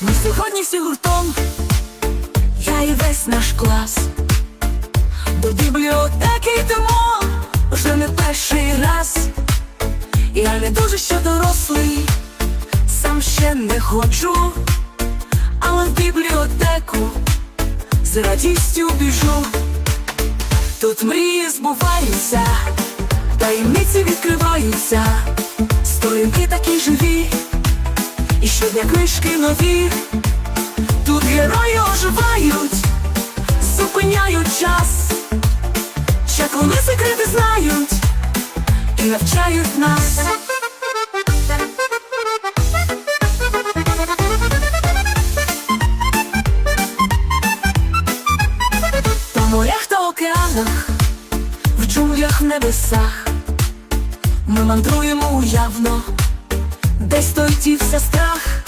Ми сьогодні всі гуртом, я і весь наш клас. До бібліотеки йдемо вже не перший раз. Я не дуже ще дорослий, сам ще не ходжу, але в бібліотеку з радістю біжу. Тут мрії збуваються, таємниці відкриваються, сторінки такі живі, і щодня книжки нові. Тут герої оживають, зупиняють час, чаклуни секрети знають і навчають нас. То морях та океанах, в джунглях небесах ми мандруємо уявно, десь той дівся страх.